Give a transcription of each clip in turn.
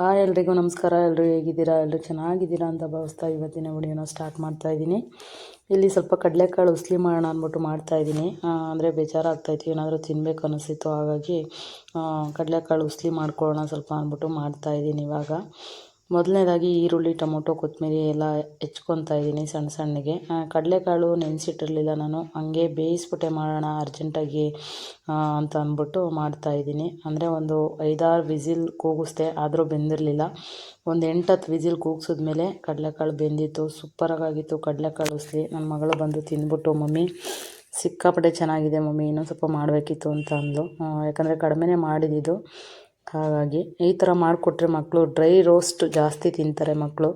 Hi ಎಲ್ರಿಗೂ ನಮಸ್ಕಾರ. ಎಲ್ಲರೂ ಹೇಗಿದ್ದೀರಾ? ಎಲ್ಲರೂ ಚೆನ್ನಾಗಿದ್ದೀರಾ ಅಂತ ಭಾವಿಸ್ತಾ ಇವತ್ತಿನ ವಿಡಿಯೋನ ಸ್ಟಾರ್ಟ್ ಮಾಡ್ತಾ ಇದ್ದೀನಿ. ಇಲ್ಲಿ ಸ್ವಲ್ಪ ಕಡಲೆಕಾಳು ಉಸ್ಲಿ ಮಾಡೋಣ ಅಂದ್ಬಿಟ್ಟು ಮಾಡ್ತಾ ಇದ್ದೀನಿ. ಅಂದರೆ ಬೇಜಾರಾಗ್ತಾಯಿತ್ತು ಏನಾದರೂ ತಿನ್ನಬೇಕು ಅನಿಸಿತ್ತು. ಹಾಗಾಗಿ ಕಡಲೆಕಾಳು ಉಸ್ಲಿ ಮಾಡ್ಕೊಳ್ಳೋಣ ಸ್ವಲ್ಪ ಅಂದ್ಬಿಟ್ಟು ಮಾಡ್ತಾ ಇದ್ದೀನಿ ಇವಾಗ. ಮೊದಲನೇದಾಗಿ ಈರುಳ್ಳಿ, ಟೊಮೊಟೊ, ಕೊತ್ತಂಬರಿ ಎಲ್ಲ ಹೆಚ್ಕೊತಾ ಇದ್ದೀನಿ ಸಣ್ಣ ಸಣ್ಣಗೆ. ಕಡಲೆಕಾಳು ನೆನೆಸಿಟ್ಟಿರಲಿಲ್ಲ ನಾನು. ಹಂಗೆ ಬೇಯಿಸ್ಬಿಟ್ಟೆ ಮಾಡೋಣ, ಅರ್ಜೆಂಟಾಗಿ ಅಂತ ಅಂದ್ಬಿಟ್ಟು ಮಾಡ್ತಾ ಇದ್ದೀನಿ. ಅಂದರೆ ಒಂದು ಐದಾರು ವಿಸಿಲ್ ಕೂಗಿಸ್ದೆ, ಆದರೂ ಬೆಂದಿರಲಿಲ್ಲ. ಒಂದು ಎಂಟತ್ತು ವಿಸಿಲ್ ಕೂಗಿಸಿದ್ಮೇಲೆ ಕಡಲೆಕಾಳು ಬೆಂದಿತ್ತು. ಸೂಪರಾಗಿತ್ತು ಕಡಲೆಕಾಳು ಉಸ್ಲಿ. ನನ್ನ ಮಗಳು ಬಂದು ತಿಂದ್ಬಿಟ್ಟು, ಮಮ್ಮಿ, ಸಿಕ್ಕಾಪಟ್ಟೆ ಚೆನ್ನಾಗಿದೆ ಮಮ್ಮಿ, ಇನ್ನೊಂದು ಸ್ವಲ್ಪ ಮಾಡಬೇಕಿತ್ತು ಅಂತ ಅಂದು ಯಾಕಂದರೆ ಕಡಿಮೆನೇ ಮಾಡಿದ್ದು. ಹಾಗಾಗಿ ಈ ಥರ ಮಾಡಿಕೊಟ್ರೆ ಮಕ್ಕಳು ಡ್ರೈ ರೋಸ್ಟ್ ಜಾಸ್ತಿ ತಿಂತಾರೆ ಮಕ್ಕಳು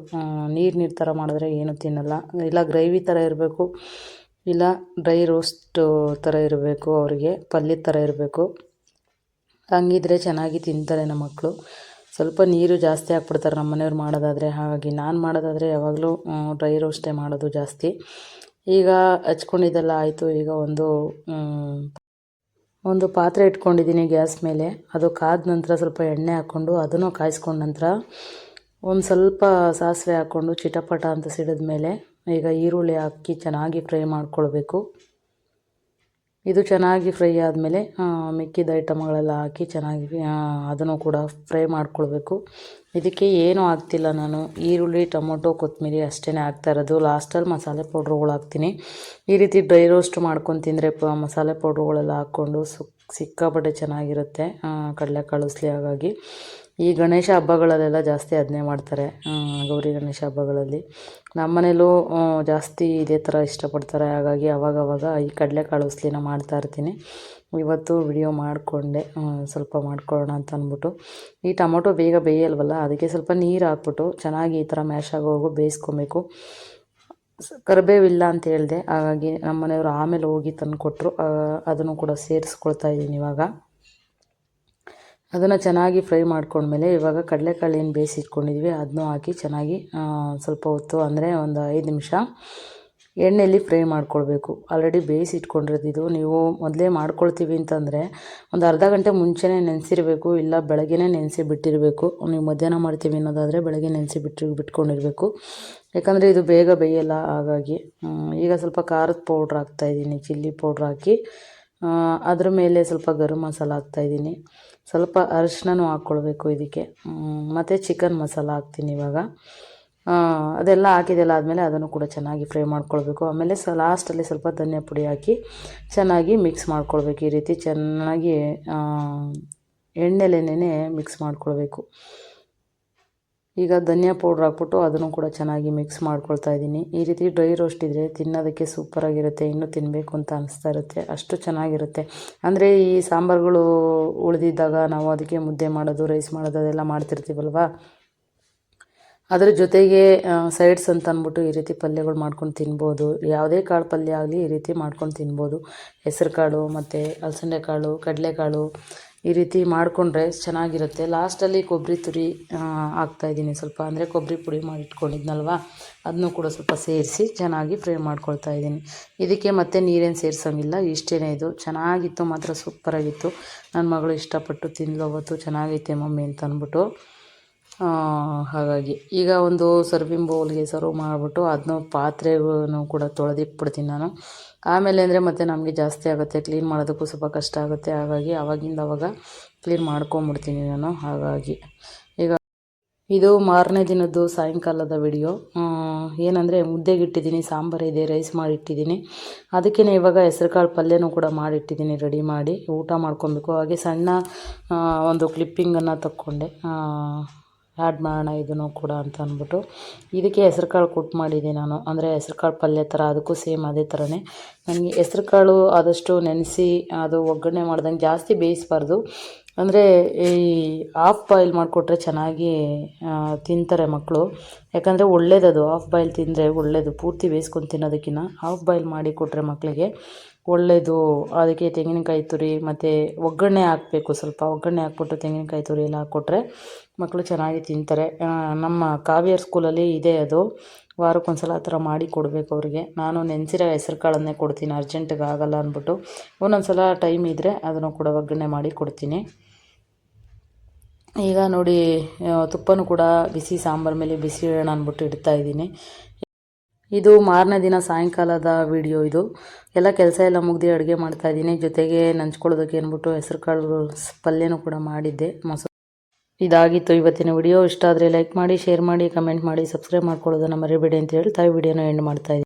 ನೀರು ನೀರು ಥರ ಮಾಡಿದ್ರೆ ಏನೂ ತಿನ್ನಲ್ಲ. ಇಲ್ಲ ಗ್ರೇವಿ ಥರ ಇರಬೇಕು, ಇಲ್ಲ ಡ್ರೈ ರೋಸ್ಟ್ ಥರ ಇರಬೇಕು, ಅವರಿಗೆ ಪಲ್ಯದ ಥರ ಇರಬೇಕು. ಹಂಗಿದ್ರೆ ಚೆನ್ನಾಗಿ ತಿಂತಾರೆ ನಮ್ಮ ಮಕ್ಕಳು ಸ್ವಲ್ಪ ನೀರು ಜಾಸ್ತಿ ಹಾಕ್ಬಿಡ್ತಾರೆ ನಮ್ಮ ಮನೆಯವ್ರು ಮಾಡೋದಾದರೆ. ಹಾಗಾಗಿ ನಾನು ಮಾಡೋದಾದರೆ ಯಾವಾಗಲೂ ಡ್ರೈ ರೋಸ್ಟೇ ಮಾಡೋದು ಜಾಸ್ತಿ. ಈಗ ಹಚ್ಕೊಂಡಿದ್ದೆಲ್ಲ ಆಯಿತು, ಈಗ ಒಂದು ಒಂದು ಪಾತ್ರೆ ಇಟ್ಕೊಂಡಿದ್ದೀನಿ ಗ್ಯಾಸ್ ಮೇಲೆ. ಅದು ಕಾದ ನಂತರ ಸ್ವಲ್ಪ ಎಣ್ಣೆ ಹಾಕ್ಕೊಂಡು ಅದನ್ನು ಕಾಯಿಸ್ಕೊಂಡ ನಂತರ ಒಂದು ಸ್ವಲ್ಪ ಸಾಸಿವೆ ಹಾಕ್ಕೊಂಡು ಚಿಟಪಟ ಅಂತ ಸಿಡಿದ ಮೇಲೆ ಈಗ ಈರುಳ್ಳಿ ಹಾಕಿ ಚೆನ್ನಾಗಿ ಫ್ರೈ ಮಾಡ್ಕೊಳ್ಬೇಕು. ಇದು ಚೆನ್ನಾಗಿ ಫ್ರೈ ಆದಮೇಲೆ ಮಿಕ್ಕಿದ ಐಟಮ್ಗಳೆಲ್ಲ ಹಾಕಿ ಚೆನ್ನಾಗಿ ಅದನ್ನು ಕೂಡ ಫ್ರೈ ಮಾಡ್ಕೊಳ್ಬೇಕು. ಇದಕ್ಕೆ ಏನೂ ಹಾಕ್ತಿಲ್ಲ ನಾನು. ಈರುಳ್ಳಿ, ಟೊಮೊಟೊ, ಕೊತ್ತಂಬರಿ ಅಷ್ಟೇ ಹಾಕ್ತಾ ಇರೋದು. ಲಾಸ್ಟಲ್ಲಿ ಮಸಾಲೆ ಪೌಡ್ರುಗಳು ಹಾಕ್ತೀನಿ. ಈ ರೀತಿ ಡ್ರೈ ರೋಸ್ಟ್ ಮಾಡ್ಕೊಂಡು ತಿಂದರೆ ಪ, ಮಸಾಲೆ ಪೌಡ್ರುಗಳೆಲ್ಲ ಹಾಕ್ಕೊಂಡು ಸುಕ್ ಸಿಕ್ಕಾಪಟ್ಟೆ ಚೆನ್ನಾಗಿರುತ್ತೆ ಕಡಲೆ ಕಡಲೆಕಾಳು ಉಸ್ಲಿ ಹಾಗಾಗಿ. ಈ ಗಣೇಶ ಹಬ್ಬಗಳಲ್ಲೆಲ್ಲ ಜಾಸ್ತಿ ಅದನ್ನೇ ಮಾಡ್ತಾರೆ ಗೌರಿ ಗಣೇಶ ಹಬ್ಬಗಳಲ್ಲಿ. ನಮ್ಮ ಮನೇಲೂ ಜಾಸ್ತಿ ಇದೇ ಥರ ಇಷ್ಟಪಡ್ತಾರೆ. ಹಾಗಾಗಿ ಅವಾಗವಾಗ ಈ ಕಡಲೆಕಾಳು ಉಸ್ಲಿನ ಮಾಡ್ತಾ ಇರ್ತೀನಿ. ಇವತ್ತು ವಿಡಿಯೋ ಮಾಡಿಕೊಂಡೆ ಸ್ವಲ್ಪ ಮಾಡ್ಕೊಳ್ಳೋಣ ಅಂತ ಅಂದ್ಬಿಟ್ಟು. ಈ ಟೊಮೊಟೊ ಬೇಗ ಬೇಯಲ್ವಲ್ಲ, ಅದಕ್ಕೆ ಸ್ವಲ್ಪ ನೀರು ಹಾಕ್ಬಿಟ್ಟು ಚೆನ್ನಾಗಿ ಈ ಥರ ಮ್ಯಾಶ್ ಆಗೋವರೆಗೂ ಬೇಯಿಸ್ಕೊಬೇಕು. ಕರಿಬೇವಿಲ್ಲ ಅಂತ ಹೇಳಿದೆ, ಹಾಗಾಗಿ ನಮ್ಮ ಮನೆಯವರು ಆಮೇಲೆ ಹೋಗಿ ತಂದು ಕೊಟ್ಟರು ಅದನ್ನು ಕೂಡ ಸೇರಿಸ್ಕೊಳ್ತಾ ಇದ್ದೀನಿ ಇವಾಗ. ಅದನ್ನು ಚೆನ್ನಾಗಿ ಫ್ರೈ ಮಾಡ್ಕೊಂಡ್ಮೇಲೆ ಇವಾಗ ಕಡಲೆಕಾಳು ಏನು ಬೇಯಿಸಿಟ್ಕೊಂಡಿದ್ವಿ ಅದನ್ನೂ ಹಾಕಿ ಚೆನ್ನಾಗಿ ಸ್ವಲ್ಪ ಹೊತ್ತು ಅಂದರೆ ಒಂದು ಐದು ನಿಮಿಷ ಎಣ್ಣೆಯಲ್ಲಿ ಫ್ರೈ ಮಾಡ್ಕೊಳ್ಬೇಕು. ಆಲ್ರೆಡಿ ಬೇಯಿಸಿಟ್ಕೊಂಡಿರೋದಿದು. ನೀವು ಮೊದಲೇ ಮಾಡ್ಕೊಳ್ತೀವಿ ಅಂತಂದರೆ ಒಂದು ಅರ್ಧ ಗಂಟೆ ಮುಂಚೆನೇ ನೆನೆಸಿರಬೇಕು, ಇಲ್ಲ ಬೆಳಗ್ಗೆನೇ ನೆನೆಸಿ ಬಿಟ್ಟಿರಬೇಕು. ನೀವು ಮಧ್ಯಾಹ್ನ ಮಾಡ್ತೀವಿ ಅನ್ನೋದಾದರೆ ಬೆಳಗ್ಗೆ ನೆನೆಸಿ ಬಿಟ್ಟು ಬಿಟ್ಕೊಂಡಿರಬೇಕು. ಯಾಕಂದರೆ ಇದು ಬೇಗ ಬೇಯಲ್ಲ, ಹಾಗಾಗಿ. ಈಗ ಸ್ವಲ್ಪ ಖಾರದ ಪೌಡ್ರ್ ಹಾಕ್ತಾಯಿದ್ದೀನಿ ಚಿಲ್ಲಿ ಪೌಡ್ರ್ ಹಾಕಿ. ಅದ್ರ ಮೇಲೆ ಸ್ವಲ್ಪ ಗರಂ ಮಸಾಲ ಹಾಕ್ತಾಯಿದ್ದೀನಿ ಸ್ವಲ್ಪ ಅರಿಶಿನೂ ಹಾಕ್ಕೊಳ್ಬೇಕು ಇದಕ್ಕೆ. ಮತ್ತು ಚಿಕನ್ ಮಸಾಲ ಹಾಕ್ತೀನಿ ಇವಾಗ. ಅದೆಲ್ಲ ಹಾಕಿದೆಲ್ಲ ಆದಮೇಲೆ ಅದನ್ನು ಕೂಡ ಚೆನ್ನಾಗಿ ಫ್ರೈ ಮಾಡ್ಕೊಳ್ಬೇಕು. ಆಮೇಲೆ ಸ, ಲಾಸ್ಟಲ್ಲಿ ಸ್ವಲ್ಪ ಧನಿಯಾ ಪುಡಿ ಹಾಕಿ ಚೆನ್ನಾಗಿ ಮಿಕ್ಸ್ ಮಾಡ್ಕೊಳ್ಬೇಕು ಈ ರೀತಿ ಚೆನ್ನಾಗಿ ಎಣ್ಣೆಲೆನೇ ಮಿಕ್ಸ್ ಮಾಡ್ಕೊಳ್ಬೇಕು. ಈಗ ಧನಿಯಾ ಪೌಡ್ರ್ ಹಾಕ್ಬಿಟ್ಟು ಅದನ್ನು ಕೂಡ ಚೆನ್ನಾಗಿ ಮಿಕ್ಸ್ ಮಾಡ್ಕೊಳ್ತಾ ಇದ್ದೀನಿ. ಈ ರೀತಿ ಡ್ರೈ ರೋಸ್ಟ್ ಇದ್ದರೆ ತಿನ್ನೋದಕ್ಕೆ ಸೂಪರಾಗಿರುತ್ತೆ ಇನ್ನೂ ತಿನ್ನಬೇಕು ಅಂತ ಅನಿಸ್ತಾ ಇರುತ್ತೆ, ಅಷ್ಟು ಚೆನ್ನಾಗಿರುತ್ತೆ. ಅಂದರೆ ಈ ಸಾಂಬಾರುಗಳು ಉಳಿದಿದ್ದಾಗ ನಾವು ಅದಕ್ಕೆ ಮುದ್ದೆ ಮಾಡೋದು ರೈಸ್ ಮಾಡೋದು ಅದೆಲ್ಲ ಮಾಡ್ತಿರ್ತೀವಲ್ವ? ಅದರ ಜೊತೆಗೆ ಸೈಡ್ಸ್ ಅಂತ ಅಂದ್ಬಿಟ್ಟು ಈ ರೀತಿ ಪಲ್ಯಗಳು ಮಾಡ್ಕೊಂಡು ತಿನ್ಬೋದು. ಯಾವುದೇ ಕಾಳು ಪಲ್ಯ ಆಗಲಿ ಈ ರೀತಿ ಮಾಡ್ಕೊಂಡು ತಿನ್ಬೋದು. ಹೆಸರು ಕಾಳು ಮತ್ತು ಅಲಸಂದೆ ಕಾಳು ಕಡಲೆಕಾಳು ಈ ರೀತಿ ಮಾಡಿಕೊಂಡ್ರೆ ಚೆನ್ನಾಗಿರುತ್ತೆ. ಲಾಸ್ಟಲ್ಲಿ ಕೊಬ್ಬರಿ ತುರಿ ಹಾಕ್ತಾಯಿದ್ದೀನಿ ಸ್ವಲ್ಪ. ಅಂದರೆ ಕೊಬ್ಬರಿ ಪುಡಿ ಮಾಡಿ ಇಟ್ಕೊಂಡಿದ್ನಲ್ವ? ಅದನ್ನು ಕೂಡ ಸ್ವಲ್ಪ ಸೇರಿಸಿ ಚೆನ್ನಾಗಿ ಫ್ರೈ ಮಾಡ್ಕೊಳ್ತಾ ಇದ್ದೀನಿ. ಇದಕ್ಕೆ ಮತ್ತೆ ನೀರೇನು ಸೇರಿಸೋಂಗಿಲ್ಲ. ಇಷ್ಟೇ ಇದು. ಚೆನ್ನಾಗಿತ್ತು ಮಾತ್ರ, ಸೂಪರಾಗಿತ್ತು. ನನ್ನ ಮಗಳು ಇಷ್ಟಪಟ್ಟು ತಿಂದಲು ಅವತ್ತು. ಚೆನ್ನಾಗೈತೆ ಮಮ್ಮಿ ಅಂತ ಅಂದ್ಬಿಟ್ಟು. ಹಾಗಾಗಿ. ಈಗ ಒಂದು ಸರ್ವಿಂಗ್ ಬೌಲ್ಗೆ ಸರ್ವ್ ಮಾಡಿಬಿಟ್ಟು ಅದನ್ನು ಪಾತ್ರೆಗೂ ಕೂಡ ತೊಳೆದಿಟ್ಬಿಡ್ತೀನಿ ನಾನು. ಆಮೇಲೆ ಅಂದರೆ ಮತ್ತೆ ನಮಗೆ ಜಾಸ್ತಿ ಆಗುತ್ತೆ ಕ್ಲೀನ್ ಮಾಡೋದಕ್ಕೂ ಸ್ವಲ್ಪ ಕಷ್ಟ ಆಗುತ್ತೆ. ಹಾಗಾಗಿ ಆವಾಗಿಂದ ಅವಾಗ ಕ್ಲೀನ್ ಮಾಡ್ಕೊಂಬಿಡ್ತೀನಿ ನಾನು, ಹಾಗಾಗಿ. ಈಗ ಇದು ಮಾರನೇ ದಿನದ್ದು ಸಾಯಂಕಾಲದ ವಿಡಿಯೋ ಏನಂದರೆ ಮುದ್ದೆಗಿಟ್ಟಿದ್ದೀನಿ ಸಾಂಬಾರು ಇದೆ ರೈಸ್ ಮಾಡಿಟ್ಟಿದ್ದೀನಿ. ಅದಕ್ಕೇ ಇವಾಗ ಹೆಸರುಕಾಳು ಪಲ್ಯನೂ ಕೂಡ ಮಾಡಿಟ್ಟಿದ್ದೀನಿ ರೆಡಿ ಮಾಡಿ ಊಟ ಮಾಡ್ಕೊಬೇಕು. ಹಾಗೆ ಸಣ್ಣ ಒಂದು ಕ್ಲಿಪ್ಪಿಂಗನ್ನು ತಕ್ಕೊಂಡೆ. ಆ್ಯಡ್ ಮಾಡೋಣ ಇದನ್ನು ಕೂಡ ಅಂತ ಅಂದ್ಬಿಟ್ಟು ಇದಕ್ಕೆ ಹೆಸ್ರುಕಾಳು ಕೊಟ್ಟು ಮಾಡಿದ್ದೆ ನಾನು. ಅಂದರೆ ಹೆಸ್ರುಕಾಳು ಪಲ್ಯ ಥರ, ಅದಕ್ಕೂ ಸೇಮ್ ಅದೇ ಥರನೇ. ನನಗೆ ಹೆಸ್ರುಕಾಳು ಆದಷ್ಟು ನೆನೆಸಿ, ಅದು ಒಗ್ಗರಣೆ ಮಾಡ್ದಂಗೆ ಜಾಸ್ತಿ ಬೇಯಿಸ್ಬಾರ್ದು. ಅಂದರೆ ಈ ಆಫ್ ಬಾಯ್ಲ್ ಮಾಡಿಕೊಟ್ರೆ ಚೆನ್ನಾಗಿ ತಿಂತಾರೆ ಮಕ್ಕಳು ಯಾಕಂದರೆ ಒಳ್ಳೇದದು ಆಫ್ ಬಾಯ್ಲ್ ತಿಂದರೆ ಒಳ್ಳೇದು, ಪೂರ್ತಿ ಬೇಯಿಸ್ಕೊಂಡು ತಿನ್ನೋದಕ್ಕಿಂತ ಆಫ್ ಬಾಯ್ಲ್ ಮಾಡಿ ಕೊಟ್ಟರೆ ಮಕ್ಕಳಿಗೆ ಒಳ್ಳೆಯದು ಅದಕ್ಕೆ ತೆಂಗಿನಕಾಯಿ ತುರಿ ಮತ್ತು ಒಗ್ಗರಣೆ ಹಾಕಬೇಕು. ಸ್ವಲ್ಪ ಒಗ್ಗರಣೆ ಹಾಕ್ಬಿಟ್ಟು ತೆಂಗಿನಕಾಯಿ ತುರಿ ಎಲ್ಲ ಹಾಕ್ಕೊಟ್ರೆ ಮಕ್ಕಳು ಚೆನ್ನಾಗಿ ತಿಂತಾರೆ. ನಮ್ಮ ಕಾವ್ಯರ್ ಸ್ಕೂಲಲ್ಲಿ ಇದೆ ಅದು. ವಾರಕ್ಕೊಂದ್ಸಲ ಆ ಥರ ಮಾಡಿ ಕೊಡಬೇಕು ಅವರಿಗೆ. ನಾನು ನೆನೆಸಿರೋ ಹೆಸ್ರು ಕಾಳನ್ನೇ ಕೊಡ್ತೀನಿ. ಅರ್ಜೆಂಟಿಗೆ ಆಗಲ್ಲ ಅಂದ್ಬಿಟ್ಟು. ಒಂದೊಂದು ಸಲ ಟೈಮ್ ಇದ್ದರೆ ಅದನ್ನು ಕೂಡ ಒಗ್ಗರಣೆ ಮಾಡಿ ಕೊಡ್ತೀನಿ. ಈಗ ನೋಡಿ ತುಪ್ಪನೂ ಕೂಡ ಬಿಸಿ, ಸಾಂಬಾರು ಮೇಲೆ ಬಿಸಿ ಇಡೋಣ ಅಂದ್ಬಿಟ್ಟು ಇಡ್ತಾ ಇದ್ದೀನಿ. ಇದು ಮಾರನೇ ದಿನ ಸಾಯಂಕಾಲದ ವಿಡಿಯೋ ಇದು. ಎಲ್ಲ ಕೆಲಸ ಎಲ್ಲ ಮುಗ್ದು ಅಡುಗೆ ಮಾಡ್ತಾ ಇದ್ದೀನಿ. ಜೊತೆಗೆ ನಂಚ್ಕೊಳ್ಳೋದಕ್ಕೆ ಅಂದ್ಬಿಟ್ಟು ಹೆಸರು ಕಾಳು ಪಲ್ಯನೂ ಕೂಡ ಮಾಡಿದ್ದೆ. ಮೊಸರು ಇದಾಗಿತ್ತು ಇವತ್ತಿನ ವಿಡಿಯೋ ಇಷ್ಟ ಆದರೆ ಲೈಕ್ ಮಾಡಿ ಶೇರ್ ಮಾಡಿ ಕಮೆಂಟ್ ಮಾಡಿ ಸಬ್ಸ್ಕ್ರೈಬ್ ಮಾಡ್ಕೊಳ್ಳೋದನ್ನು ಮರಿಬೇಡಿ ಅಂತ ಹೇಳ್ತಾ ವಿಡಿಯೋನ ಎಂಡ್ ಮಾಡ್ತಾ